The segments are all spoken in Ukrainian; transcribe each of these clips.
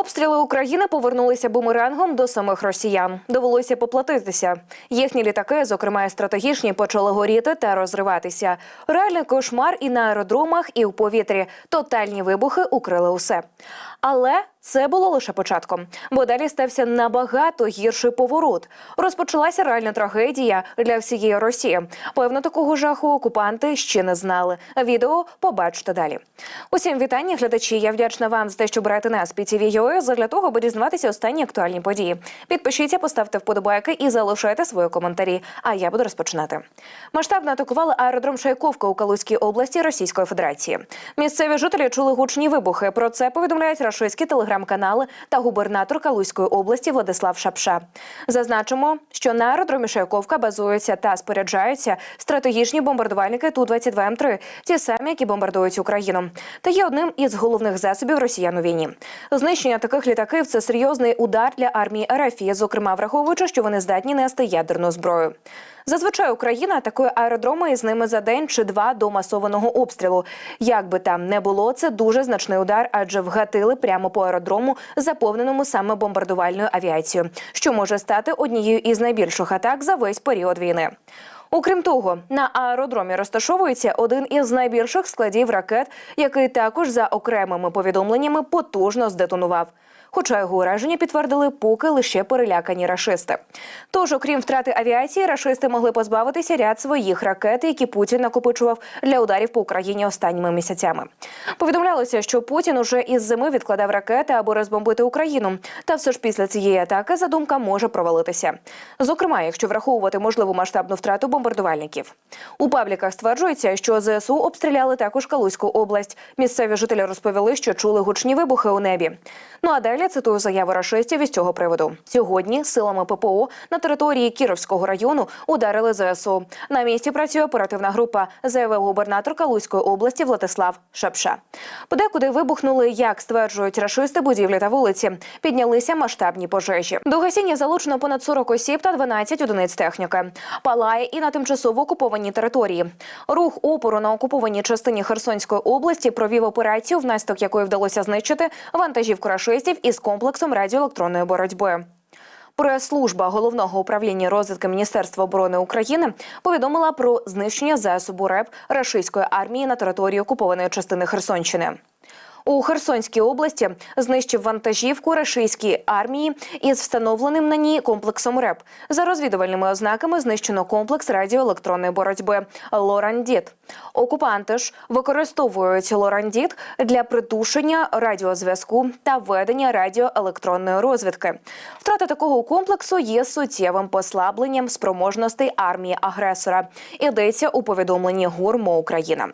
Обстріли України повернулися бумерангом до самих росіян. Довелося поплатитися. Їхні літаки, зокрема і стратегічні, почали горіти та розриватися. Реальний кошмар і на аеродромах, і у повітрі. Тотальні вибухи укрили усе. Але це було лише початком, бо далі стався набагато гірший поворот. Розпочалася реальна трагедія для всієї Росії. Певно, такого жаху окупанти ще не знали. Відео побачите далі. Усім вітання, глядачі. Я вдячна вам за те, що берете нас під ТВ.ua, задля того, аби дізнаватися останні актуальні події. Підпишіться, поставте вподобайки і залишайте свої коментарі. А я буду розпочинати. Масштабно атакували аеродром Шайковка у Калузькій області Російської Федерації. Місцеві жителі чули гучні вибухи. Про це повідомляють рашистські телеграм-канали та губернатор Калузької області Владислав Шапша. Зазначимо, що на аеродромі Шайковка базуються та споряджаються стратегічні бомбардувальники ту 22 м 3 ті самі, які бомбардують Україну, та є одним із головних засобів росіян у війні. Знищення таких літаків це серйозний удар для армії РФ, зокрема враховуючи, що вони здатні нести ядерну зброю. Зазвичай Україна атакує аеродроми із ними за день чи два до масованого обстрілу. Як би там не було, це дуже значний удар, адже вгатили прямо по аеродрому, заповненому саме бомбардувальною авіацією, що може стати однією із найбільших атак за весь період війни. Окрім того, на аеродромі розташовується один із найбільших складів ракет, який також за окремими повідомленнями потужно здетонував. Хоча його ураження підтвердили поки лише перелякані рашисти. Тож, окрім втрати авіації, рашисти могли позбавитися ряд своїх ракет, які Путін накопичував для ударів по Україні останніми місяцями. Повідомлялося, що Путін уже із зими відкладав ракети, аби розбомбити Україну. Та все ж після цієї атаки задумка може провалитися. Зокрема, якщо враховувати можливу масштабну втрату бомбардувальників. У пабліках стверджується, що ЗСУ обстріляли також Калузьку область. Місцеві жителі розповіли, що чули гучні вибухи у небі. Ну а далі цитую заяву рашистів із цього приводу. Сьогодні силами ППО на території Кіровського району ударили ЗСУ. На місці працює оперативна група, заявив губернатор Калузької області Владислав Шапша. Подекуди вибухнули, як стверджують рашисти, будівлі та вулиці. Піднялися масштабні пожежі. До гасіння залучено понад 40 осіб та 12 одиниць техніки. Палає і на тимчасово окупованій території. Рух опору на окупованій частині Херсонської області провів операцію, внаслідок якої вдалося знищити вантажівку рашистів із комплексом радіоелектронної боротьби. Прес-служба головного управління розвідки Міністерства оборони України повідомила про знищення засобу РЕП рашистської армії на території окупованої частини Херсонщини. У Херсонській області знищив вантажівку рашистської армії із встановленим на ній комплексом РЕП. За розвідувальними ознаками знищено комплекс радіоелектронної боротьби Лорандіт. Окупанти ж використовують Лорандіт для притушення радіозв'язку та ведення радіоелектронної розвідки. Втрата такого комплексу є суттєвим послабленням спроможностей армії агресора. Йдеться у повідомленні ГУРМО Україна.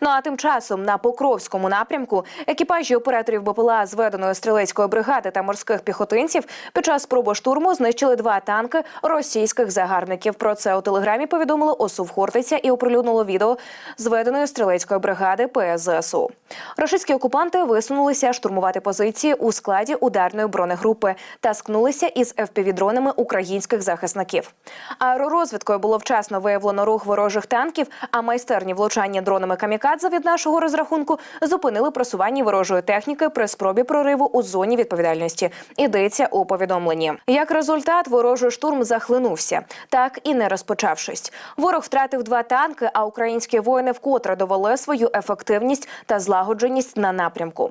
Ну а тим часом на Покровському напрямку екіпажі операторів БПЛА зведеної стрілецької бригади та морських піхотинців під час спроби штурму знищили два танки російських загарбників. Про це у телеграмі повідомили ОСУ Хортиця і оприлюднило відео зведеної стрілецької бригади ПСЗСУ. Російські окупанти висунулися штурмувати позиції у складі ударної бронегрупи та скнулися із ФПВ-дронами українських захисників. Аеророзвідкою було вчасно виявлено рух ворожих танків, а майстерні влучання дронами камікадзе від нашого розрахунку зупинили просування ворожої техніки при спробі прориву у зоні відповідальності. Йдеться у повідомленні. Як результат, ворожий штурм захлинувся, так і не розпочавшись. Ворог втратив два танки, а українські воїни вкотре довели свою ефективність та злагодженість на напрямку.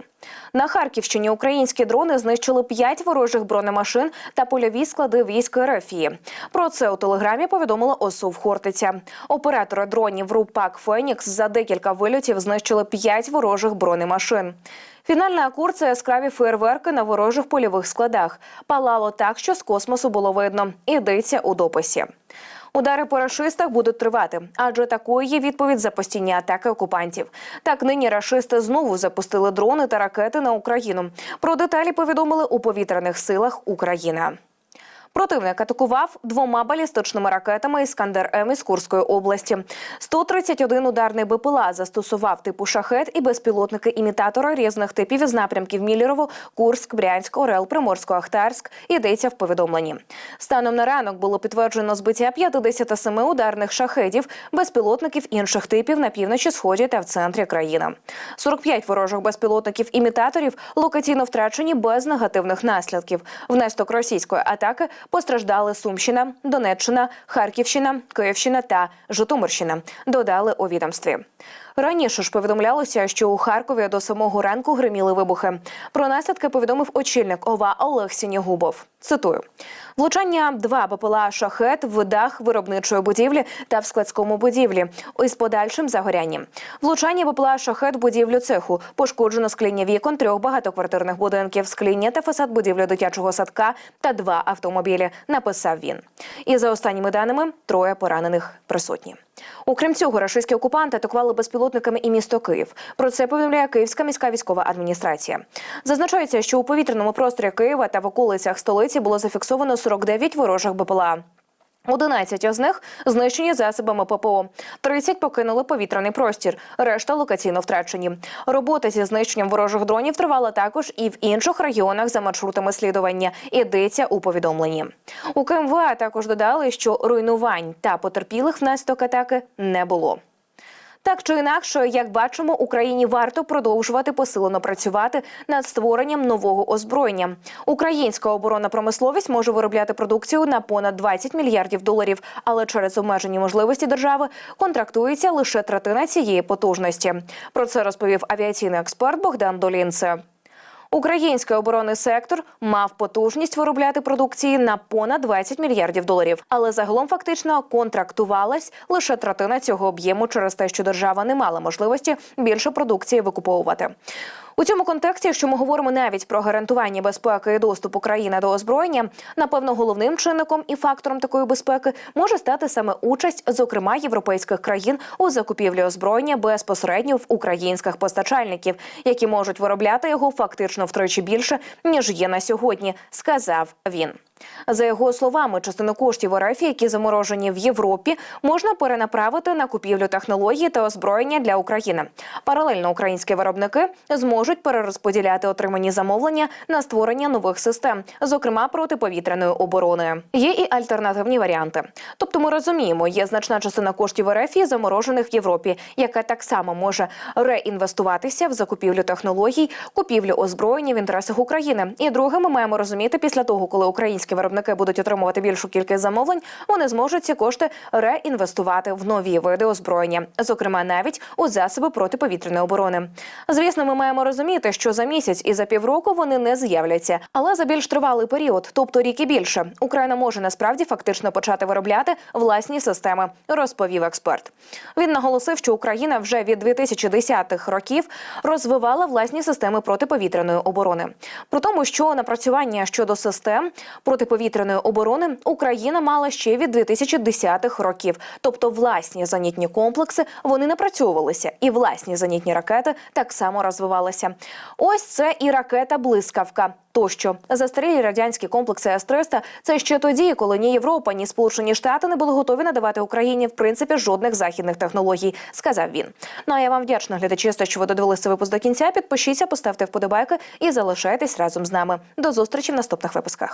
На Харківщині українські дрони знищили п'ять ворожих бронемашин та польові склади військ РФії. Про це у телеграмі повідомила ОСУ в Хортиця. Оператори дронів РУПАК Фенікс за декілька вильотів знищили п'ять ворожих бронемашин. Фінальна акур – це яскраві фейерверки на ворожих польових складах. Палало так, що з космосу було видно. Ідеться у дописі. Удари по рашистах будуть тривати, адже такою є відповідь за постійні атаки окупантів. Так нині рашисти знову запустили дрони та ракети на Україну. Про деталі повідомили у повітряних силах України. Противник атакував двома балістичними ракетами Іскандер М із Курської області. 131 ударний БПЛА застосував типу шахет і безпілотники імітатори різних типів із напрямків Міллєрово, Курськ, Брянськ, Орел, Приморсько-Ахтарськ. Йдеться в повідомленні. Станом на ранок було підтверджено збиття 57 ударних шахедів, безпілотників інших типів на півночі, сході та в центрі країни. 45 ворожих безпілотників-імітаторів локаційно втрачені без негативних наслідків. Внаслідок російської атаки постраждали Сумщина, Донеччина, Харківщина, Київщина та Житомирщина. Додали у відомстві. Раніше ж повідомлялося, що у Харкові до самого ранку гриміли вибухи. Про наслідки повідомив очільник ОВА Олег Сінігубов. Цитую: влучання два БПЛА шахет в дах виробничої будівлі та в складському будівлі із подальшим загорянням. Влучання БПЛА шахет будівлю цеху пошкоджено скління вікон трьох багатоквартирних будинків, скління та фасад будівлі дитячого садка та два автомобілі. Написав він. І за останніми даними троє поранених присутні. Окрім цього, рашистські окупанти атакували безпілотниками і місто Київ. Про це повідомляє Київська міська військова адміністрація. Зазначається, що у повітряному просторі Києва та в околицях столиці було зафіксовано 49 ворожих БПЛА. 11 з них знищені засобами ППО. 30 покинули повітряний простір. Решта локаційно втрачені. Робота зі знищенням ворожих дронів тривала також і в інших регіонах за маршрутами слідування. Йдеться у повідомленні. У КМВА також додали, що руйнувань та потерпілих внаслідок атаки не було. Так чи інакше, як бачимо, Україні варто продовжувати посилено працювати над створенням нового озброєння. Українська оборонна промисловість може виробляти продукцію на понад 20 мільярдів доларів, але через обмежені можливості держави контрактується лише третина цієї потужності. Про це розповів авіаційний експерт Богдан Долінце. Український оборонний сектор мав потужність виробляти продукції на понад 20 мільярдів доларів, але загалом фактично контрактувалась лише третина цього об'єму через те, що держава не мала можливості більше продукції викуповувати. У цьому контексті, якщо ми говоримо навіть про гарантування безпеки і доступу країни до озброєння, напевно, головним чинником і фактором такої безпеки може стати саме участь, зокрема європейських країн у закупівлі озброєння безпосередньо в українських постачальників, які можуть виробляти його фактично втричі більше ніж є на сьогодні, сказав він. За його словами, частину коштів РФ, які заморожені в Європі, можна перенаправити на купівлю технології та озброєння для України. Паралельно українські виробники зможуть перерозподіляти отримані замовлення на створення нових систем, зокрема протиповітряної оборони. Є і альтернативні варіанти. Тобто, ми розуміємо, є значна частина коштів РФ, заморожених в Європі, яка так само може реінвестуватися в закупівлю технологій, купівлю озброєння в інтересах України. І друге, ми маємо розуміти, після того, коли українські виробники будуть отримувати більшу кількість замовлень, вони зможуть ці кошти реінвестувати в нові види озброєння, зокрема навіть у засоби протиповітряної оборони. Звісно, ми маємо розуміти, що за місяць і за півроку вони не з'являться, але за більш тривалий період, тобто рік і більше, Україна може насправді фактично почати виробляти власні системи, розповів експерт. Він наголосив, що Україна вже від 2010-х років розвивала власні системи протиповітряної оборони. Про тому, що напрацювання щодо систем протиповітряної оборони Україна мала ще від 2010-х років, тобто власні зенітні комплекси вони напрацьовувалися, і власні зенітні ракети так само розвивалися. Ось це і ракета Блискавка. Тощо застарілі радянські комплекси С-300 – це ще тоді, коли ні Європа, ні Сполучені Штати не були готові надавати Україні в принципі жодних західних технологій, сказав він. Ну а я вам вдячна глядачі, що ви додивилися випуск до кінця. Підпишіться, поставте вподобайки і залишайтесь разом з нами. До зустрічі в наступних випусках.